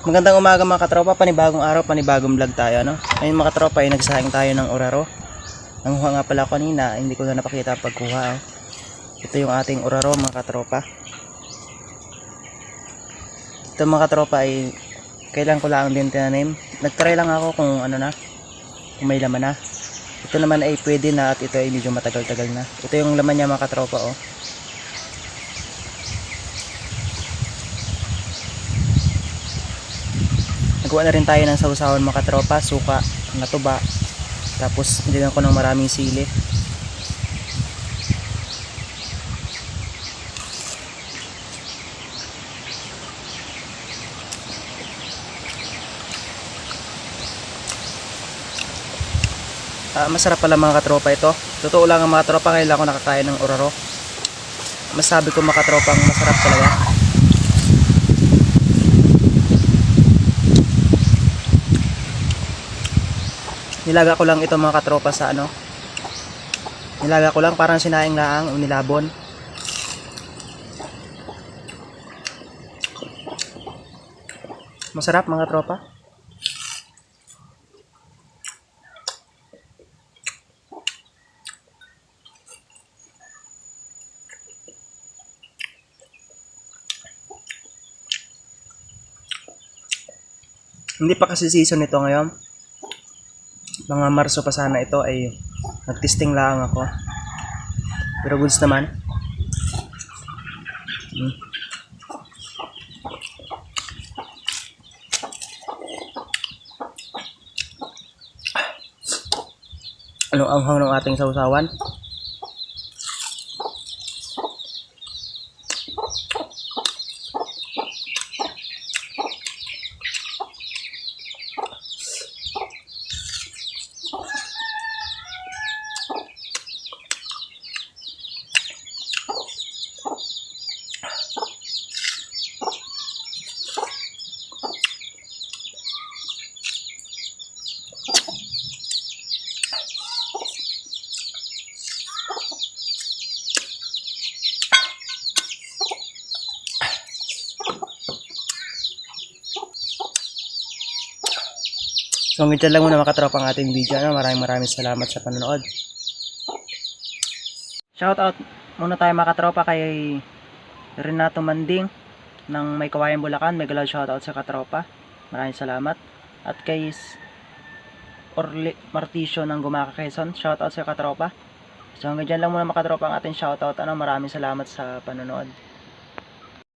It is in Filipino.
Magandang umaga mga katropa, panibagong araw, panibagong vlog tayo, no? Ngayon mga katropa, ay nagsahing tayo ng oraro. Nanguha nga pala kanina, hindi ko na napakita pagkuha. Oh. Ito yung ating oraro mga katropa. Ito mga katropa ay kailan ko lang din tinanim. Nagtry lang ako kung ano na, kung may laman na. Ito naman ay pwede na at ito ay medyo matagal-tagal na. Ito yung laman niya mga katropa, oh. Nagawa na rin tayo ng sausawan mga katropa, suka, natuba. Tapos nilagyan ko ng maraming sili. Ah, masarap pala mga katropa ito. Totoo lang ang mga tropa, kailan ko nakakain ng oraro. Masabi ko mga katropang masarap talaga. Nilaga ko lang ito mga katropa sa ano. Nilaga ko lang parang sinaing laang o nilabon. Masarap mga tropa. Hindi pa kasi season nito ngayon mga Marso pa sana ito ay nagtesting lang ako. Pero goods naman. Hmm. Ano ang hang ng ating sausawan? So hanggang dyan lang muna makatrop ang ating video. Ano? Maraming maraming salamat sa panonood. Shoutout muna tayo makatropa kay Renato Manding ng May Kawayan Bulacan. May galaw shoutout sa katropa. Maraming salamat. At kay Orly Martisio ng Gumaka Quezon. Shoutout sa katropa. So hanggang dyan lang muna makatropa ang ating shoutout. Ano? Maraming salamat sa panonood.